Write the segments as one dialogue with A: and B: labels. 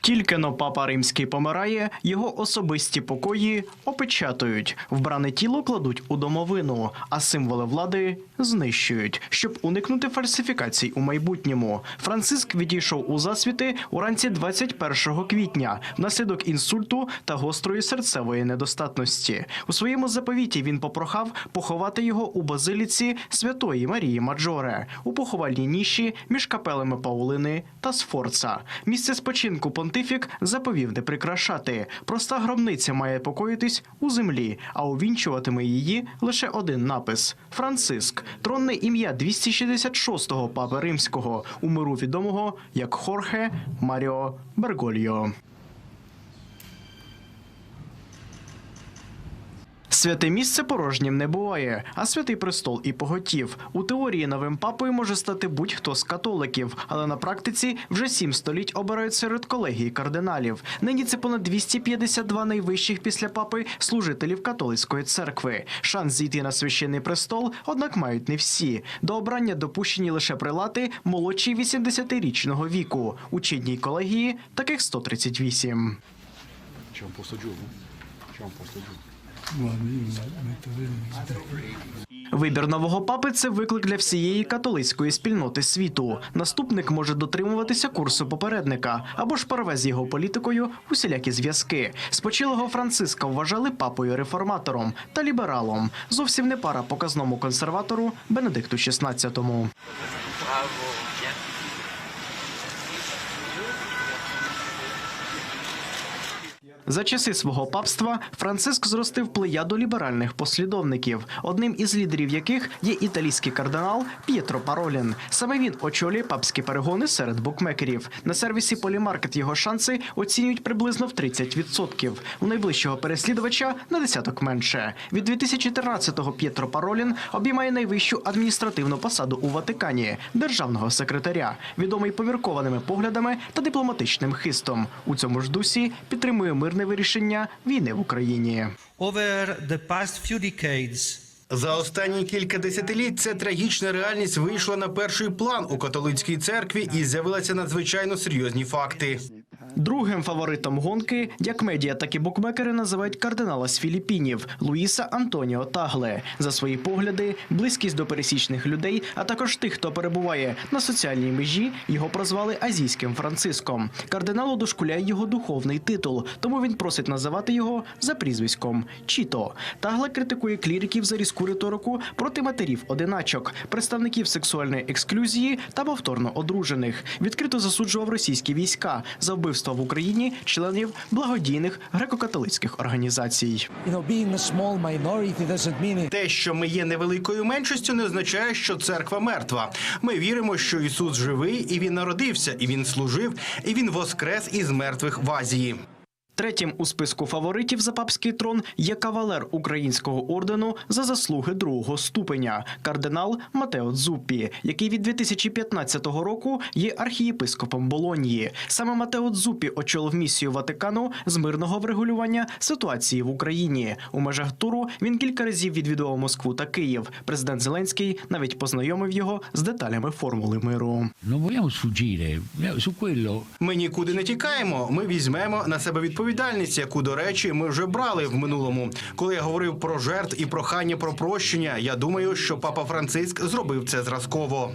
A: Тільки но папа римський помирає, його особисті покої опечатують, вбране тіло кладуть у домовину, а символи влади знищують, щоб уникнути фальсифікацій у майбутньому. Франциск відійшов у засвіти уранці 21 квітня внаслідок інсульту та гострої серцевої недостатності. У своєму заповіті він попрохав поховати його у базиліці Святої Марії Маджоре у поховальній ніші між капелами Паулини та Сфорца. Місце спочинку понтифік заповів не прикрашати. Проста гробниця має покоїтись у землі, а увінчуватиме її лише один напис Франциск, тронне ім'я 266-го папи римського, у миру відомого як Хорхе Маріо Бергольо. Святе місце порожнім не буває, а святий престол і поготів. У теорії новим папою може стати будь-хто з католиків, але на практиці вже сім століть обирають серед колегії кардиналів. Нині це понад 252 найвищих після папи служителів католицької церкви. Шанс зійти на священний престол, однак мають не всі. До обрання допущені лише прилати молодші 80-річного віку. У чинній колегії таких 138.
B: C'è un posto giù?
A: Вибір нового папи це виклик для всієї католицької спільноти світу. Наступник може дотримуватися курсу попередника або ж порве з його політикою усілякі зв'язки. Спочилого Франциска вважали папою реформатором та лібералом. Зовсім не пара показному консерватору Бенедикту XVI. За часи свого папства Франциск зростив плеяду ліберальних послідовників, одним із лідерів яких є італійський кардинал П'єтро Паролін. Саме він очолює папські перегони серед букмекерів. На сервісі Полімаркет його шанси оцінюють приблизно в 30%. У найближчого переслідувача на десяток менше. Від 2013-го П'єтро Паролін обіймає найвищу адміністративну посаду у Ватикані державного секретаря, відомий поміркованими поглядами та дипломатичним хистом. У цьому ж дусі підтримує мирне вирішення війни в Україні.
C: Over the past few decades,
D: За останні кілька десятиліть ця трагічна реальність вийшла на перший план у католицькій церкві і з'явилися надзвичайно серйозні факти.
A: Другим фаворитом гонки, як медіа, так і букмекери називають кардинала з Філіппінів Луїса Антоніо Тагле за свої погляди, близькість до пересічних людей, а також тих, хто перебуває на соціальній межі. Його прозвали азійським Франциском. Кардиналу дошкуляє його духовний титул, тому він просить називати його за прізвиськом Чіто. Тагле критикує кліриків за різку риторику проти матерів одиначок, представників сексуальної ексклюзії та повторно одружених. Відкрито засуджував російські війська за вбивство в Україні членів благодійних греко-католицьких організацій.
D: Те, що ми є невеликою меншістю, не означає, що церква мертва. Ми віримо, що Ісус живий, і він народився, і він служив, і він воскрес із мертвих в Азії.
A: Третім у списку фаворитів за папський трон є кавалер українського ордену за заслуги другого ступеня кардинал Матео Дзуппі, який від 2015 року є архієпископом Болоньї. Саме Матео Дзуппі очолив місію Ватикану з мирного врегулювання ситуації в Україні. У межах туру він кілька разів відвідував Москву та Київ. Президент Зеленський навіть познайомив його з деталями формули миру.
D: Ми нікуди не тікаємо. Ми візьмемо на себе відповідальність, яку, до речі, ми вже брали в минулому. Коли я говорив про жертв і прохання про прощення, я думаю, що папа Франциск зробив це зразково.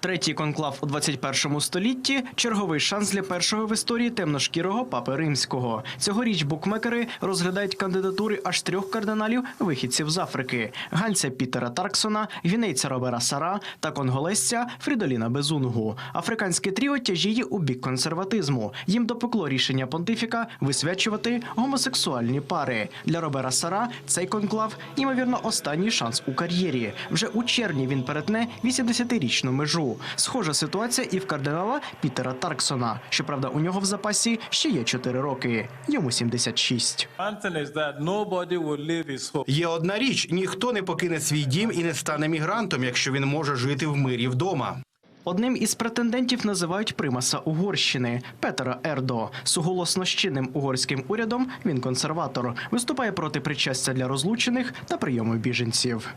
A: Третій конклав у 21 столітті черговий шанс для першого в історії темношкірого папи римського. Цьогоріч букмекери розглядають кандидатури аж трьох кардиналів вихідців з Африки: ганця Пітера Тарксона, гвінейця Робера Сара та конголезця Фрідоліна Безунгу. Африканське тріо тяжіє у бік консерватизму. Їм допекло рішення понтифіка висвячувати гомосексуальні пари. Для Робера Сара цей конклав ймовірно останній шанс у кар'єрі. Вже у червні він перетне 80-річну межу. Схожа ситуація і в кардинала Пітера Тарксона. Щоправда, у нього в запасі ще є 4 роки. Йому 76.
E: One thing is that nobody will leave his home.
D: Є одна річ: ніхто не покине свій дім і не стане мігрантом, якщо він може жити в мирі вдома.
A: Одним із претендентів називають примаса Угорщини Петера Ердо. Суголосно з чинним угорським урядом він консерватор. Виступає проти причастя для розлучених та прийому біженців.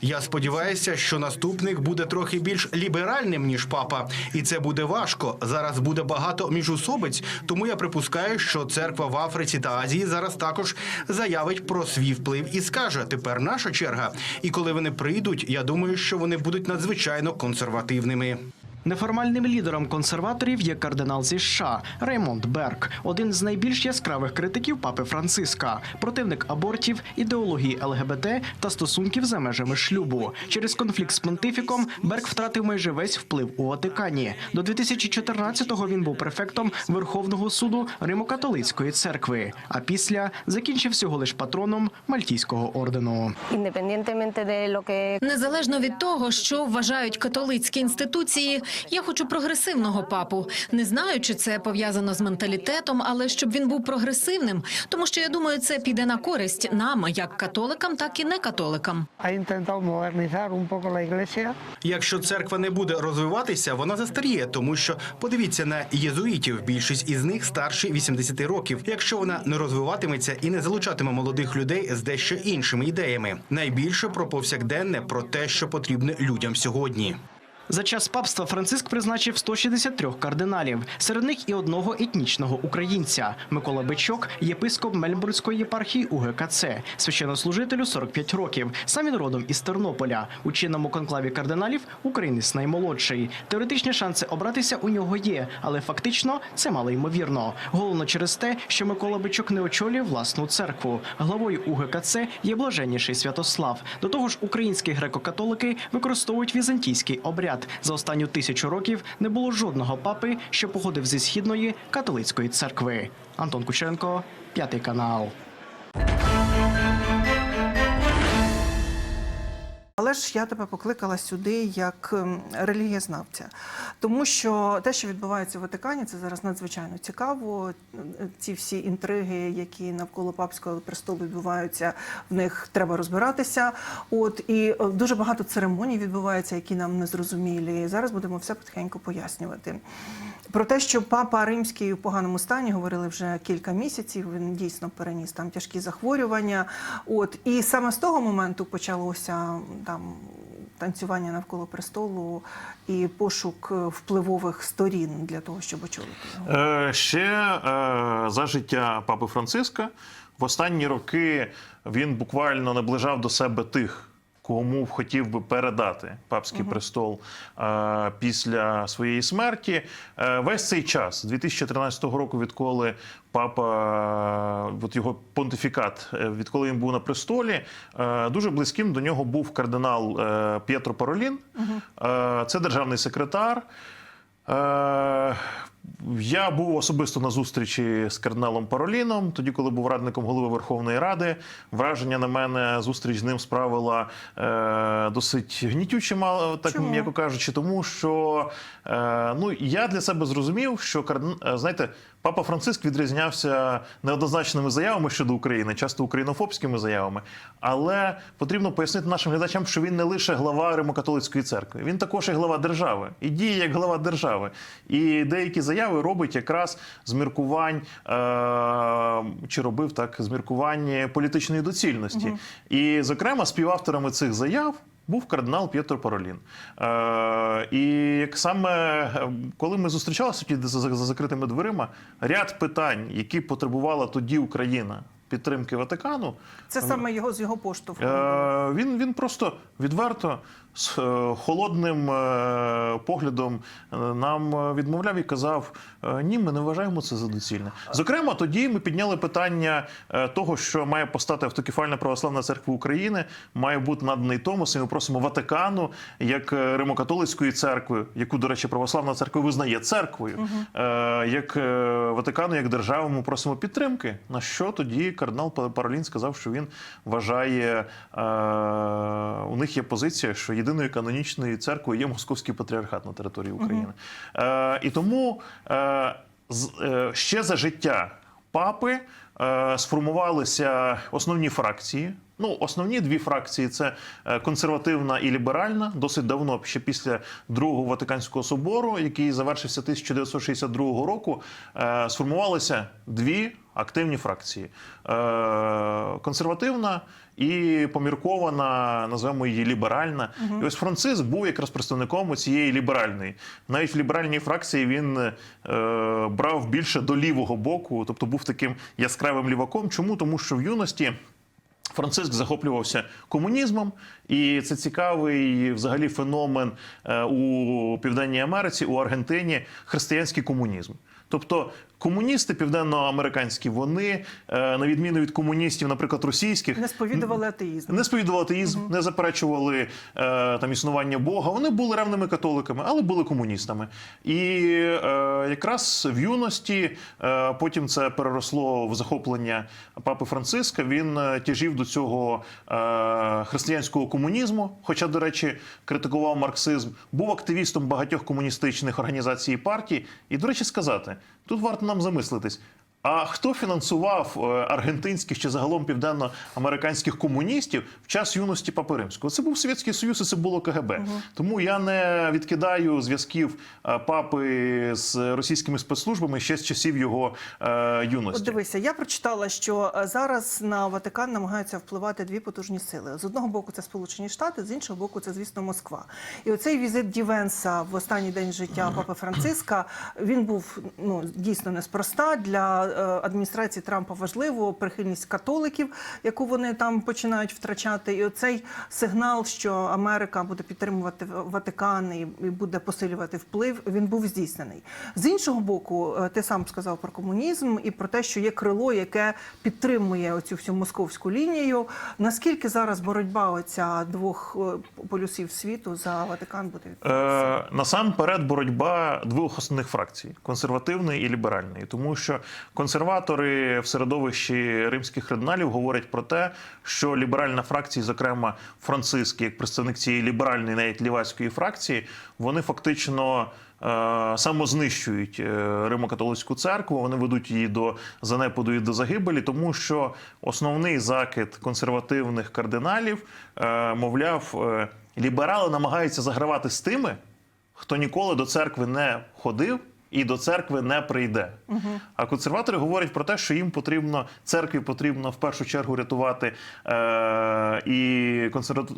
D: Я сподіваюся, що наступник буде трохи більш ліберальним ніж папа, і це буде важко. Зараз буде багато міжусобиць, тому я припускаю, що церква в Африці та Азії зараз також заявить про свій вплив і скаже: тепер наша черга. І коли вони прийдуть, я думаю, що вони будуть надзвичайно консервативними.
A: Неформальним лідером консерваторів є кардинал зі США Реймонд Берг, один з найбільш яскравих критиків папи Франциска, противник абортів, ідеології ЛГБТ та стосунків за межами шлюбу. Через конфлікт з понтифіком Берг втратив майже весь вплив у Ватикані. До 2014-го він був префектом Верховного суду Римо-католицької церкви. А після закінчив всього лиш патроном Мальтійського ордену.
F: Незалежно від того, що вважають католицькі інституції, я хочу прогресивного папу. Не знаю, чи це пов'язано з менталітетом, але щоб він був прогресивним, тому що я думаю, це піде на користь нам, як католикам, так і не католикам.
D: Якщо церква не буде розвиватися, вона застаріє, тому що подивіться на єзуїтів. Більшість із них старші 80 років. Якщо вона не розвиватиметься і не залучатиме молодих людей з дещо іншими ідеями, найбільше про повсякденне, про те, що потрібне людям сьогодні.
A: За час папства Франциск призначив 163 кардиналів, серед них і одного етнічного українця. Микола Бичок, єпископ Мельбурнської єпархії УГКЦ, священнослужителю 45 років. Сам він родом із Тернополя. У чинному конклаві кардиналів українець наймолодший. Теоретичні шанси обратися у нього є, але фактично це мало ймовірно. Головно через те, що Микола Бичок не очолює власну церкву. Главою УГКЦ є блаженніший Святослав. До того ж, українські греко-католики використовують візантійський обряд. За останню тисячу років не було жодного папи, що походив зі східної католицької церкви. Антон Кучеренко, п'ятий канал.
G: Але ж я тебе покликала сюди як ем, релігієзнавця, тому що те, що відбувається в Ватикані, це зараз надзвичайно цікаво. Ці всі інтриги, які навколо папського престолу відбуваються, в них треба розбиратися. От і е, дуже багато церемоній відбувається, які нам не зрозумілі. Зараз будемо все потихеньку пояснювати. Про те, що папа римський у поганому стані говорили вже кілька місяців. Він дійсно переніс там тяжкі захворювання. От і саме з того моменту почалося там танцювання навколо престолу і пошук е, впливових сторін для того, щоб очолити його.
H: Е, Ще е, за життя папи Франциска в останні роки він буквально наближав до себе тих, кому хотів би передати папський престол е, після своєї смерті. Е, Весь цей час, з 2013 року, відколи папа, е, от його понтифікат, е, відколи він був на престолі, е, дуже близьким до нього був кардинал е, П'єтро Паролін. Е, Це державний секретар. Е, Я був особисто на зустрічі з кардиналом Пароліном, тоді, коли був радником голови Верховної Ради. Враження на мене зустріч з ним справила е, досить гнітюче, мало так м'яко кажучи, тому що е, ну я для себе зрозумів, що кардин... е, знаєте, папа Франциск відрізнявся неоднозначними заявами щодо України, часто українофобськими заявами. Але потрібно пояснити нашим глядачам, що він не лише глава Римокатолицької церкви, він також і глава держави і діє як глава держави. І деякі заяви робить якраз з міркувань е- чи робив так з міркувань політичної доцільності. І, зокрема, співавторами цих заяв. Був кардинал П'єтро Паролін. Е, і як саме е, коли ми зустрічалися тоді за, за закритими дверима, ряд питань, які потребувала тоді Україна підтримки Ватикану,
G: Це саме його з його поштовху.
H: Е, він, він просто відверто з е, холодним е, поглядом е, нам відмовляв і казав: ні, ми не вважаємо це за доцільне. Зокрема, тоді ми підняли питання того, що має постати автокефальна православна церква України, має бути наданий Томос, і ми просимо Ватикану як Римокатолицької церкви, яку, до речі, православна церква визнає церквою, як Ватикану, як державу, ми просимо підтримки. На що тоді кардинал Паролін сказав, що він вважає, у них є позиція, що єдиною канонічною церквою є московський патріархат на території України. Е, і тому е, з- е, ще за життя папи е, сформувалися основні фракції. Ну, основні дві фракції це е, консервативна і ліберальна. Досить давно, ще після Другого Ватиканського собору, який завершився 1962 року, е, сформувалися дві активні фракції: Е, консервативна і поміркована, називаємо її ліберальна. І ось Францис був якраз представником цієї ліберальної. Навіть в ліберальній фракції він е, брав більше до лівого боку, тобто був таким яскравим ліваком. Чому? Тому що в юності. Франциск захоплювався комунізмом, і це цікавий взагалі феномен е, у Південній Америці, у Аргентині християнський комунізм. Тобто комуністи південноамериканські, вони, е, на відміну від комуністів, наприклад, російських,
G: Не сповідували атеїзм.
H: не сповідували атеїзм, не заперечували е, там існування Бога. Вони були ревними католиками, але були комуністами. І якраз в юності потім це переросло в захоплення папи Франциска. Він тяжів до цього е, християнського комунізму, хоча, до речі, критикував марксизм, був активістом багатьох комуністичних організацій і партій. І, до речі, сказати, тут варто нам замислитись. А хто фінансував е, аргентинських чи загалом південноамериканських комуністів в час юності Папи Римського? Це був Совєтський Союз і це було КГБ. Тому я не відкидаю зв'язків е, папи з російськими спецслужбами ще з часів його е,
G: От
H: юності.
G: дивися, я прочитала, що зараз на Ватикан намагаються впливати дві потужні сили. З одного боку, це Сполучені Штати, з іншого боку, це звісно Москва. І оцей візит Дівенса в останній день життя Папи Франциска він був ну дійсно неспроста для адміністрації Трампа. Важливо прихильність католиків, яку вони там починають втрачати. І оцей сигнал, що Америка буде підтримувати Ватикан і і буде посилювати вплив, він був здійснений. З іншого боку, е, ти сам сказав про комунізм і про те, що є крило, яке підтримує оцю всю московську лінію. Наскільки зараз боротьба оця двох е, полюсів світу за Ватикан буде відбуватися?
H: Е, насамперед боротьба двох основних фракцій консервативної і ліберальної, тому що консерватори в середовищі римських кардиналів говорять про те, що ліберальна фракція, зокрема Франциск, як представник цієї ліберальної, навіть лівацької фракції, вони фактично. е, Самознищують е, Римо-католицьку церкву, вони ведуть її до занепаду і до загибелі, тому що основний закид консервативних кардиналів, е, мовляв, ліберали намагаються загравати з тими, хто ніколи до церкви не ходив і до церкви не прийде. А консерватори говорять про те, що їм потрібно церкві потрібно в першу чергу рятувати е- і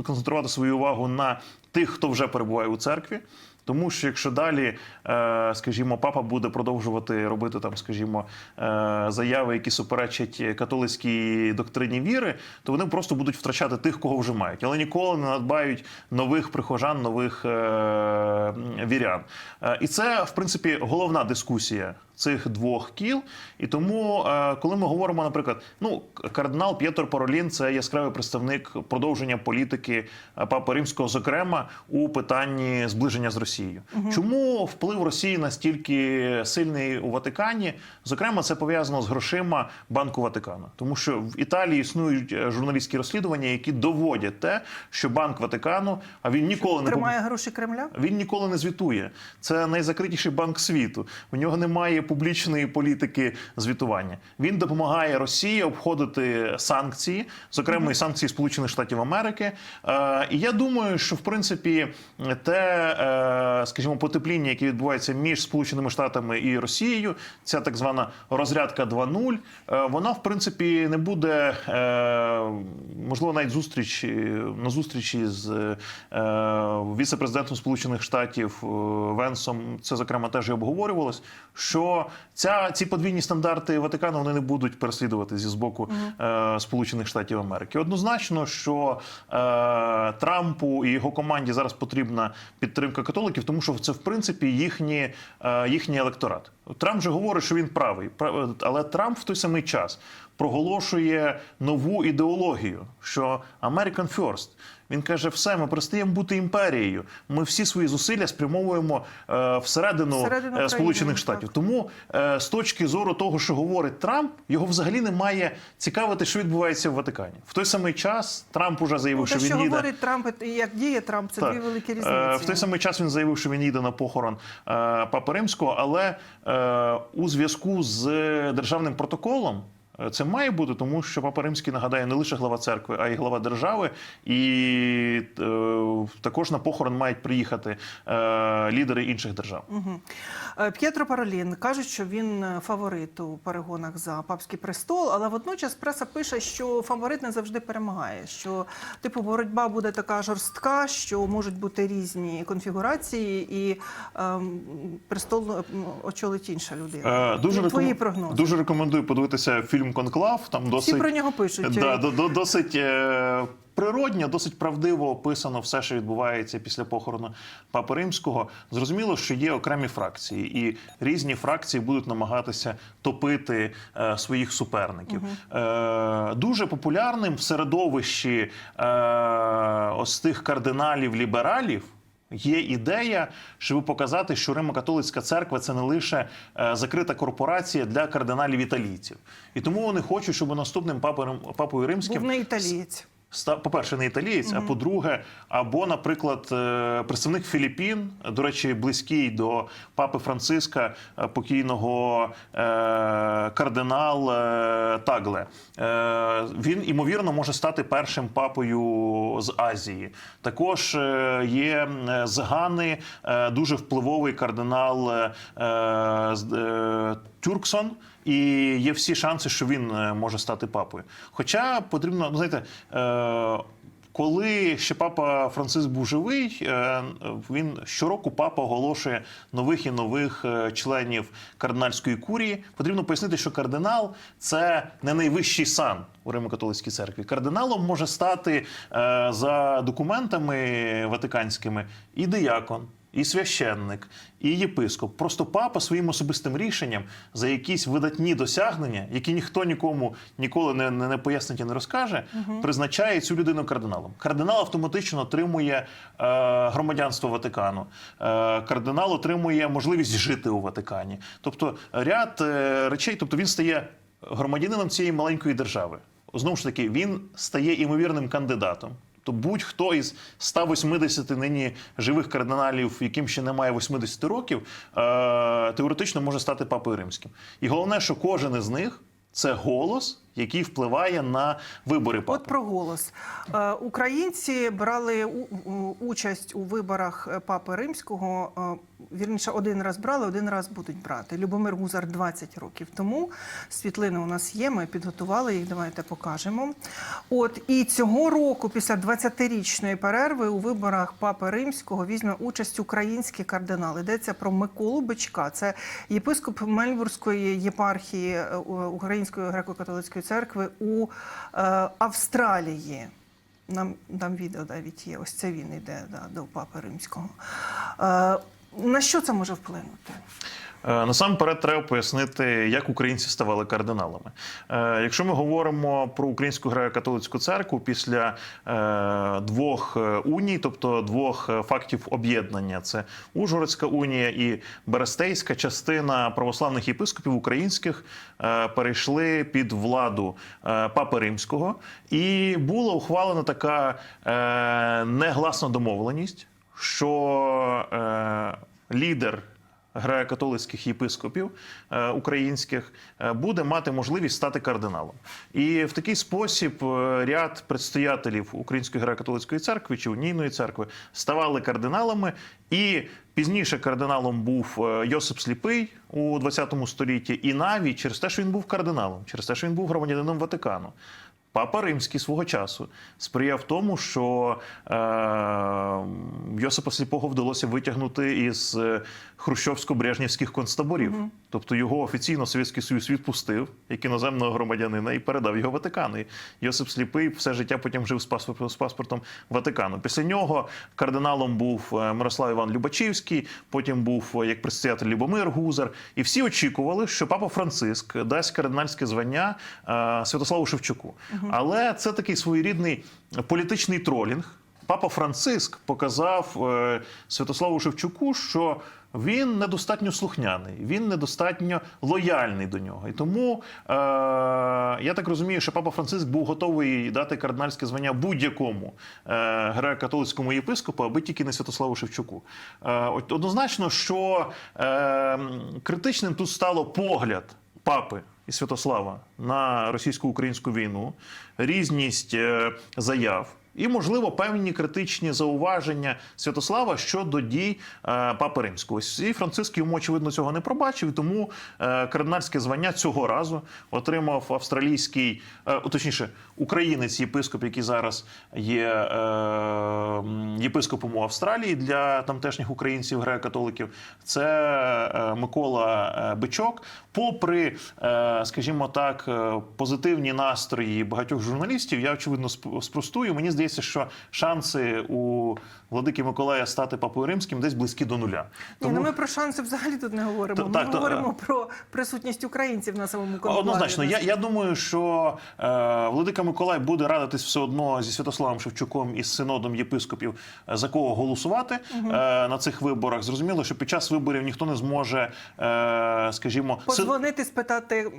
H: концентрувати свою увагу на тих, хто вже перебуває у церкві. Тому що якщо далі, е, скажімо, папа буде продовжувати робити там, скажімо, е, заяви, які суперечать католицькій доктрині віри, то вони просто будуть втрачати тих, кого вже мають, але ніколи не надбають нових прихожан, нових е, вірян. І це, в принципі, головна дискусія цих двох кіл. І тому, е, коли ми говоримо, наприклад, ну кардинал П'єтро Паролін це яскравий представник продовження політики е, Папи Римського, зокрема у питанні зближення з Росією. Чому вплив Росії настільки сильний у Ватикані? Зокрема, це пов'язано з грошима Банку Ватикану, тому що в Італії існують е, журналістські розслідування, які доводять те, що Банк Ватикану, а він ніколи не
G: Тримає гроші Кремля?
H: він ніколи не звітує. Це найзакритіший банк світу. У нього немає публічної політики звітування. Він допомагає Росії обходити санкції, зокрема і санкції Сполучених Штатів Америки. Е, І я думаю, що в принципі те, е, скажімо, потепління, яке відбувається між Сполученими Штатами і Росією, ця так звана розрядка 2.0, е, вона в принципі не буде е, можливо навіть зустріч на зустрічі з е, віце-президентом Сполучених Штатів Венсом. Це зокрема теж і обговорювалось. Що ця ці подвійні стандарти Ватикану вони не будуть переслідувати зі з боку е, Сполучених Штатів Америки. Однозначно, що е, Трампу і його команді зараз потрібна підтримка католиків, тому що це в принципі їхні, е, їхній електорат. Трамп же говорить, що він правий, Пра- але Трамп в той самий час проголошує нову ідеологію, що American First. Він каже: все, ми перестаємо бути імперією. Ми всі свої зусилля спрямовуємо е, всередину,
G: Всередину
H: е, Сполучених Штатів.
G: так.
H: Тому е, з точки зору того, що говорить Трамп, його взагалі не має цікавити, що відбувається в Ватикані. В той самий час Трамп уже заявив,
G: Ну,
H: що він
G: що
H: їде.
G: говорить Трамп, і як діє Трамп, це
H: Так.
G: дві великі
H: Е,
G: різниці.
H: В той самий час він заявив, що він їде на похорон е, Папи Римського, але е, е, у зв'язку з державним протоколом. Е, Це має бути, тому що Папа Римський нагадає не лише глава церкви, а й глава держави. І е, також на похорон мають приїхати е, лідери інших держав.
G: Е, П'єтро Паролін кажуть, що він е, фаворит у перегонах за папський престол, але водночас преса пише, що фаворит не завжди перемагає. Що типу боротьба буде така жорстка, що можуть бути різні конфігурації, і ем, престол очолить інша людина.
H: Е, Дуже,
G: Твої прогнози.
H: дуже рекомендую подивитися фільм Конклав. Там досить
G: Всі про нього пишуть.
H: Да, до, до, досить е, природньо, досить правдиво описано все, що відбувається після похорону Папи Римського. Зрозуміло, що є окремі фракції, і різні фракції будуть намагатися топити е, своїх суперників. Е, дуже популярним в середовищі е, ось тих кардиналів-лібералів. Є ідея, щоб показати, що Римо-католицька церква це не лише е, закрита корпорація для кардиналів італійців, і тому вони хочуть, щоб наступним папою, римським
G: Був не італієць.
H: По-перше, не італієць, а по-друге, або, наприклад, е, представник Філіппін, до речі, близький до папи Франциска, е, покійного е, кардинал Тагле. Він імовірно може стати першим папою з Азії. Також є з Гани дуже впливовий кардинал Тюрксон. І є всі шанси, що він е, може стати папою. Хоча потрібно, ну знаєте, е, коли ще папа Франциск був живий, е, він щороку папа оголошує нових і нових членів кардинальської курії. Потрібно пояснити, що кардинал це не найвищий сан у Римо-католицькій церкві. Кардиналом може стати за документами ватиканськими і диякон і священник, і єпископ. Просто папа своїм особистим рішенням за якісь видатні досягнення, які ніхто нікому ніколи не, не, не пояснить і не розкаже, призначає цю людину кардиналом. Кардинал автоматично отримує е, громадянство Ватикану. Е, кардинал отримує можливість жити у Ватикані. Тобто ряд е, речей, тобто він стає громадянином цієї маленької держави. Знову ж таки, він стає імовірним кандидатом. То будь-хто із 180 нині живих кардиналів, яким ще немає 80 років, е, теоретично може стати папою римським. І головне, що кожен із них це голос, який впливає на вибори папи.
G: От про голос. Е, Українці брали участь у виборах е, Папи Римського. е, Вірніше, один раз брали, один раз будуть брати. Любомир Гузар 20 років тому. Світлини у нас є. Ми підготували їх. Давайте покажемо. От і цього року, після 20-річної перерви, у виборах Папи Римського візьме участь український кардинал. Йдеться про Миколу Бичка. Це єпископ Мельбурзької єпархії Української греко-католицької церкви у е, Австралії. Нам там відео навіть є. Ось це він йде да, до Папи Римського. Е, на що це може вплинути?
H: Е, Насамперед треба пояснити, як українці ставали кардиналами. Е, Якщо ми говоримо про українську греко-католицьку церкву після е, двох уній, тобто двох фактів об'єднання, це Ужгородська унія і Берестейська частина православних єпископів українських перейшли під владу Папи Римського, і була ухвалена така негласна домовленість, що лідер греко-католицьких єпископів е, українських е, буде мати можливість стати кардиналом. І в такий спосіб е, ряд предстоятелів Української греко-католицької церкви чи унійної церкви ставали кардиналами. І пізніше кардиналом був Йосип Сліпий у 20 столітті, і навіть через те, що він був кардиналом, через те, що він був громадянином Ватикану. Папа Римський свого часу сприяв тому, що е, Йосипа Сліпого вдалося витягнути із е, хрущовсько-брежнівських концтаборів. Тобто його офіційно Совєтський Союз відпустив як іноземного громадянина і передав його Ватикану. І Йосип Сліпий все життя потім жив з паспортом, з паспортом Ватикану. Після нього кардиналом був е, Мирослав Іван Любачівський, потім був е, як предстоятель Любомир Гузар. І всі очікували, що папа Франциск дасть кардинальське звання е, Святославу Шевчуку. Але це такий своєрідний політичний тролінг. Папа Франциск показав Святославу Шевчуку, що він недостатньо слухняний, він недостатньо лояльний до нього. І тому е, я так розумію, що папа Франциск був готовий дати кардинальське звання будь-якому е, греко-католицькому єпископу, аби тільки не Святославу Шевчуку. Е, однозначно, що е, критичним тут стало погляд папи і Святослава на російсько-українську війну, різність е, заяв. І, можливо, певні критичні зауваження Святослава щодо дій е, Папи Римського. І Франциск йому, очевидно, цього не пробачив, тому е, кардинальське звання цього разу отримав австралійський, е, точніше, українець єпископ, який зараз є єпископом у Австралії для тамтешніх українців, греко-католиків. Це Микола Бичок. Попри, скажімо так, позитивні настрої багатьох журналістів, я очевидно сп- спростую. Мені здається, що шанси у владики Миколая стати папою римським десь близькі до нуля.
G: Ні, ну ми про шанси взагалі тут не говоримо. Ми
H: так,
G: говоримо
H: е,
G: про присутність українців на самому конклаві.
H: Однозначно, я, я думаю, що е, Владика Миколай буде радитись все одно зі Святославом Шевчуком і з синодом єпископів, е, за кого голосувати е, на цих виборах. Зрозуміло, що під час виборів ніхто не зможе, е, скажімо, си-
G: Позвонити, спитати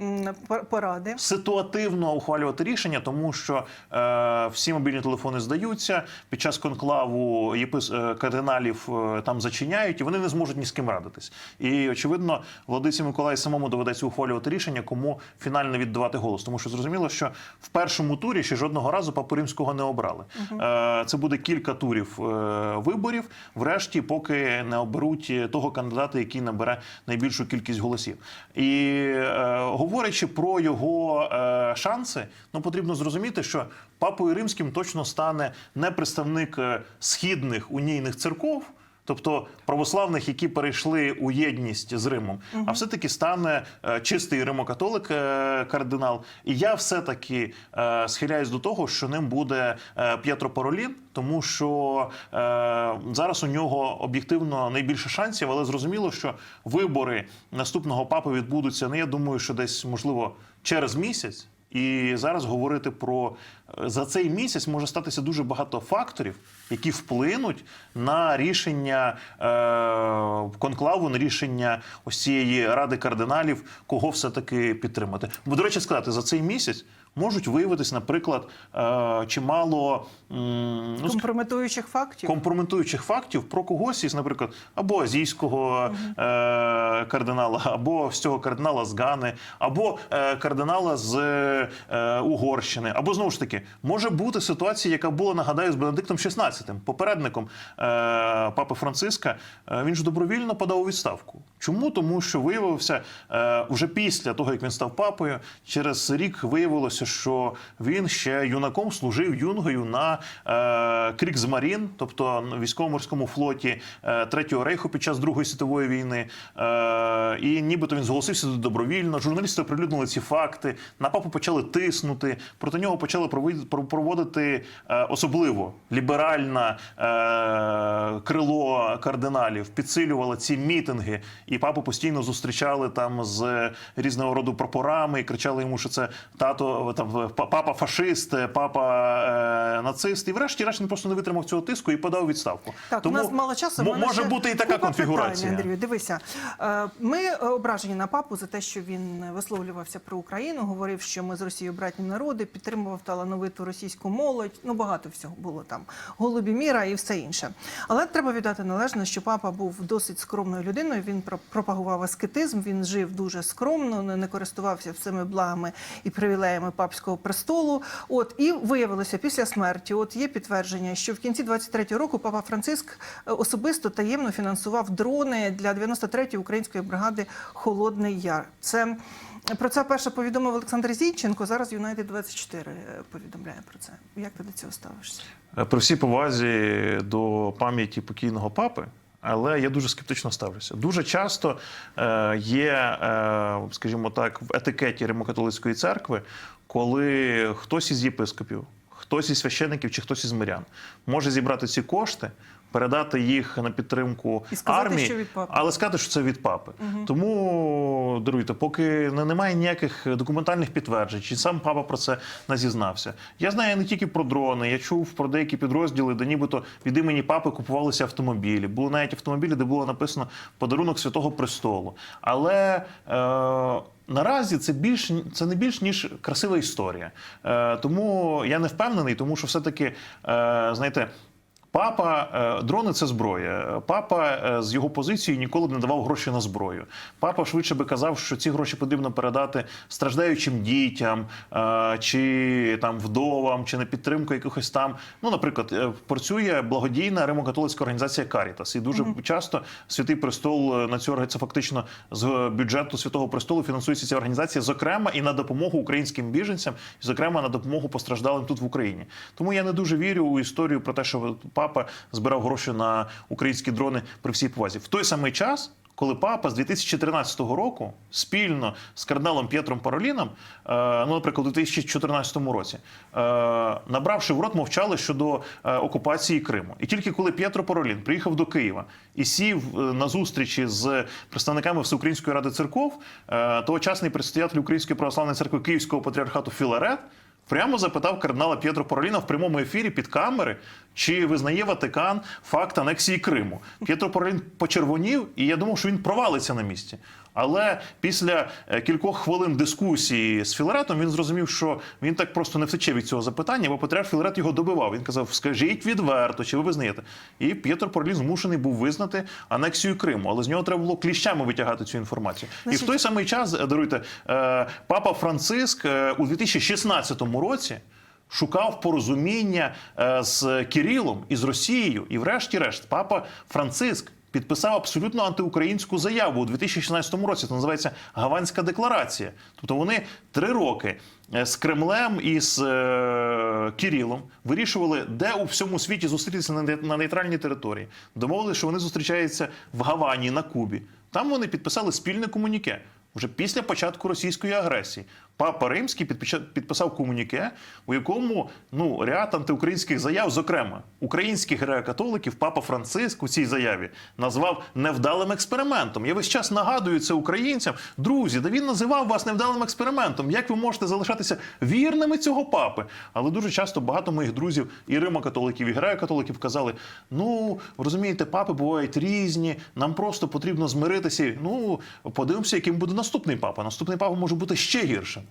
G: поради.
H: ситуативно ухвалювати рішення, тому що е, всі мобільні телефони здаються під час конклаву єпис е, кардиналів е, там зачиняють, і вони не зможуть ні з ким радитись. І очевидно, владиці Миколаї самому доведеться ухвалювати рішення, кому фінально віддавати голос. Тому що зрозуміло, що в першому турі ще жодного разу папу римського не обрали. Е, це буде кілька турів виборів, врешті, поки не оберуть того кандидата, який набере найбільшу кількість голосів. І говорячи про його шанси, ну потрібно зрозуміти, що папою римським точно стане не представник е, східних унійних церков. Тобто православних, які перейшли у єдність з Римом, а все-таки стане е, чистий римокатолик е, кардинал. І я все-таки е, схиляюсь до того, що ним буде е, П'єтро Паролін, тому що е, зараз у нього об'єктивно найбільше шансів, але зрозуміло, що вибори наступного папи відбудуться. Не я думаю, що десь можливо через місяць. І зараз говорити про е, за цей місяць може статися дуже багато факторів, які вплинуть на рішення е, конклаву, на рішення ось цієї ради кардиналів, кого все таки підтримати. Бо до речі, сказати за цей місяць можуть виявитись, наприклад, е, чимало ну,
G: Компрометуючих фактів.
H: компрометуючих фактів про когось із, наприклад, або азійського е, кардинала, або з цього кардинала з Гани, або е, кардинала з е, Угорщини, або знову ж таки може бути ситуація, яка була нагадаю з Бенедиктом XVI, попередником е, папи Франциска. Він ж добровільно подав у відставку. Чому? Тому що виявився е, вже після того, як він став папою, через рік виявилося, що він ще юнаком служив юнгою на е, Кріксмарін, тобто військово-морському флоті е, Третього рейху під час Другої світової війни. Е, і нібито він зголосився добровільно. Журналісти оприлюднили ці факти. На папу почали тиснути. Проти нього почали проводити- е, особливо ліберальне е, крило кардиналів, підсилювало ці мітинги, і папу постійно зустрічали там з різного роду прапорами і кричали йому, що це тато там папа фашист, папа е, нацист. І врешті-решт він просто не витримав цього тиску і подав відставку.
G: Так, у нас мало часу.
H: мо- може бути і така конфігурація.
G: Питань, Андрію, дивися, е, ми е, ображені на папу за те, що він висловлювався про Україну, говорив, що ми з Росією братні народи, підтримував талановиту російську молодь. Ну багато всього було там. Голубі міра і все інше. Але треба віддати належне, що папа був досить скромною людиною. Він про- пропагував аскетизм, він жив дуже скромно, не користувався всіми благами і привілеями папського престолу. От і виявилося після смерті. От є підтвердження, що в кінці 23-го року папа Франциск е, особисто таємно фінансував дрони для 93-ї української бригади Холодний Яр. Це про це перше повідомив Олександр Зійченко. Зараз Юнайтед 24 повідомляє про це. Як ти до цього ставишся?
H: Е, При всій повазі до пам'яті покійного папи. Але я дуже скептично ставлюся. Дуже часто е, є, е, скажімо так, в етикеті Римокатолицької церкви, коли хтось із єпископів, хтось із священиків чи хтось із мирян може зібрати ці кошти, передати їх на підтримку
G: І сказати,
H: армії,
G: що від папи.
H: але сказати, що це від папи. Тому даруйте, поки не- немає ніяких документальних підтверджень, чи сам папа про це не зізнався. Я знаю не тільки про дрони, я чув про деякі підрозділи, де нібито від імені папи купувалися автомобілі. Були навіть автомобілі, де було написано подарунок Святого Престолу. Але е, Наразі це більш це не більш ніж красива історія. Е, тому я не впевнений, тому що все-таки, е, знаєте, Папа, е, дрони це зброя. Папа е, з його позиції ніколи б не давав гроші на зброю. Папа швидше би казав, що ці гроші потрібно передати страждаючим дітям, е, чи там вдовам, чи на підтримку якихось там. Ну, наприклад, працює благодійна римокатолицька організація Карітас. І дуже часто Святий Престол на цю орга- це фактично з бюджету Святого Престолу фінансується ця організація, зокрема і на допомогу українським біженцям, і зокрема на допомогу постраждалим тут в Україні. Тому я не дуже вірю у історію про те, що папа збирав гроші на українські дрони при всій повазі. В той самий час. Коли папа з 2014 року спільно з кардиналом П'єтром Пароліном, е, ну, наприклад, у 2014 році, е, набравши в рот, мовчали щодо е, окупації Криму. І тільки коли П'єтро Паролін приїхав до Києва і сів на зустрічі з представниками Всеукраїнської ради церков, тогочасний предстоятель Української православної церкви Київського патріархату Філарет прямо запитав кардинала П'єтро Пороліна в прямому ефірі під камери, чи визнає Ватикан факт анексії Криму. П'єтро Поролін почервонів, і я думав, що він провалиться на місці. Але після е, кількох хвилин дискусії з Філаретом він зрозумів, що він так просто не втече від цього запитання, бо патріарх Філарет його добивав. Він казав: скажіть відверто, чи ви визнаєте? І П'єтро Паролін змушений був визнати анексію Криму, але з нього треба було кліщами витягати цю інформацію. І в той самий час, е, даруйте, е, папа Франциск у 2016 році. Шукав порозуміння з Кирилом і з Росією, і врешті-решт, папа Франциск підписав абсолютно антиукраїнську заяву у 2016 році. Це називається Гаванська декларація. Тобто вони три роки е, з Кремлем і з е, Кирилом вирішували, де у всьому світі зустрітися на на нейтральній території. Домовилися, що вони зустрічаються в Гавані на Кубі. Там вони підписали спільне комуніке. Вже після початку російської агресії папа Римський підписав комуніке, у якому ну ряд антиукраїнських заяв, зокрема українських греко-католиків, папа Франциск у цій заяві назвав невдалим експериментом. Я весь час нагадую це українцям. Друзі, да він називав вас невдалим експериментом. Як ви можете залишатися вірними цього папи? Але дуже часто багато моїх друзів і римокатоликів, і греко-католиків казали: ну розумієте, папи бувають різні. Нам просто потрібно змиритися. Ну подивимося, яким буде наступний папа. Наступний папа може бути ще гіршим.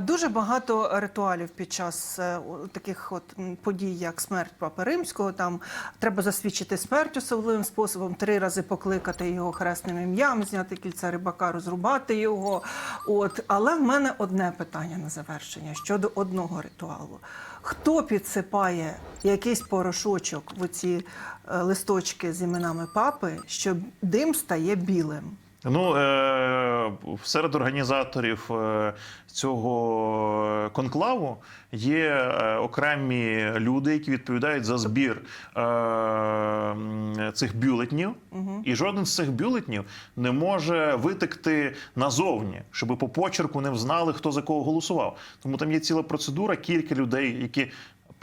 G: Дуже багато ритуалів під час е, таких от подій, як смерть Папи Римського. Там треба засвідчити смерть особливим способом, три рази покликати його хресним ім'ям, зняти кільця рибака, розрубати його. От, але в мене одне питання на завершення щодо одного ритуалу. Хто підсипає якийсь порошочок в оці е, листочки з іменами папи, що дим стає білим?
H: Ну, е, серед організаторів е, цього конклаву є е, окремі люди, які відповідають за збір цих бюлетнів, і жоден з цих бюлетнів не може витекти назовні, щоб по почерку не взнали, хто за кого голосував. Тому там є ціла процедура, кілька людей, які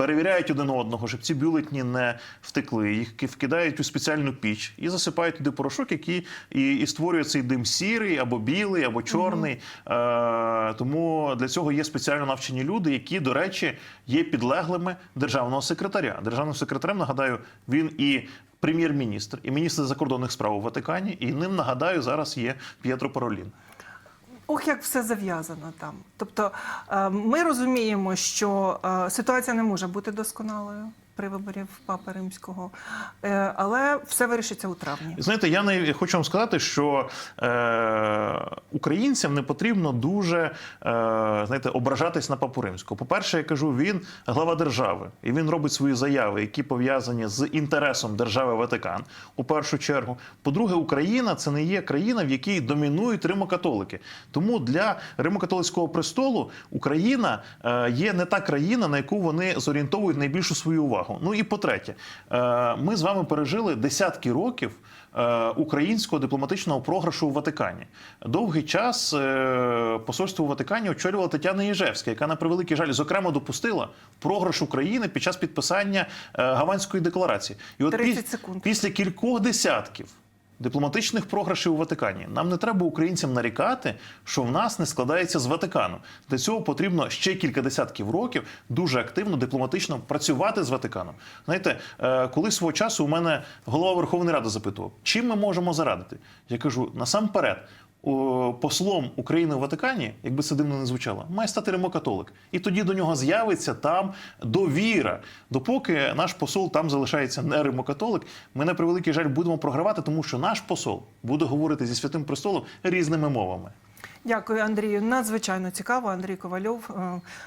H: перевіряють один одного, щоб ці бюлетні не втекли. Їх вкидають у спеціальну піч і засипають туди порошок, який і, і створює цей дим сірий або білий, або чорний. Е, тому для цього є спеціально навчені люди, які, до речі, є підлеглими державного секретаря. Державним секретарем, нагадаю, він і. Прем'єр-міністр і міністр закордонних справ у Ватикані, і ним нагадаю зараз є П'єтро Паролін.
G: Ох, як все зав'язано там. Тобто е, ми розуміємо, що е, ситуація не може бути досконалою при виборі Папи Римського, е, але все вирішиться у травні.
H: Знаєте, я не хочу вам сказати, що е, українцям не потрібно дуже е, знаєте, ображатись на папу римського. По-перше, я кажу, він глава держави, і він робить свої заяви, які пов'язані з інтересом держави Ватикан у першу чергу. По-друге, Україна це не є країна, в якій домінують римокатолики. Тому для римокатолицького престолу Україна е, є не та країна, на яку вони зорієнтовують найбільшу свою увагу. Ну і по-третє, е, ми з вами пережили десятки років е, українського дипломатичного програшу у Ватикані. Довгий час е, посольство у Ватикані очолювала Тетяна Єжевська, яка на превеликий жаль зокрема допустила програш України під час підписання Гаванської декларації. І от
G: 30 секунд.
H: після кількох десятків дипломатичних програшів у Ватикані. Нам не треба українцям нарікати, що в нас не складається з Ватиканом. Для цього потрібно ще кілька десятків років дуже активно дипломатично працювати з Ватиканом. Знаєте, е, коли свого часу у мене голова Верховної Ради запитував, чим ми можемо зарадити? Я кажу, насамперед. Послом України в Ватикані, якби це дивно не звучало, має стати римокатолик. І тоді до нього з'явиться там довіра. Допоки наш посол там залишається не римокатолик, ми на превеликий жаль будемо програвати, тому що наш посол буде говорити зі святим престолом різними мовами.
G: Дякую, Андрію. Надзвичайно цікаво. Андрій Ковальов, е,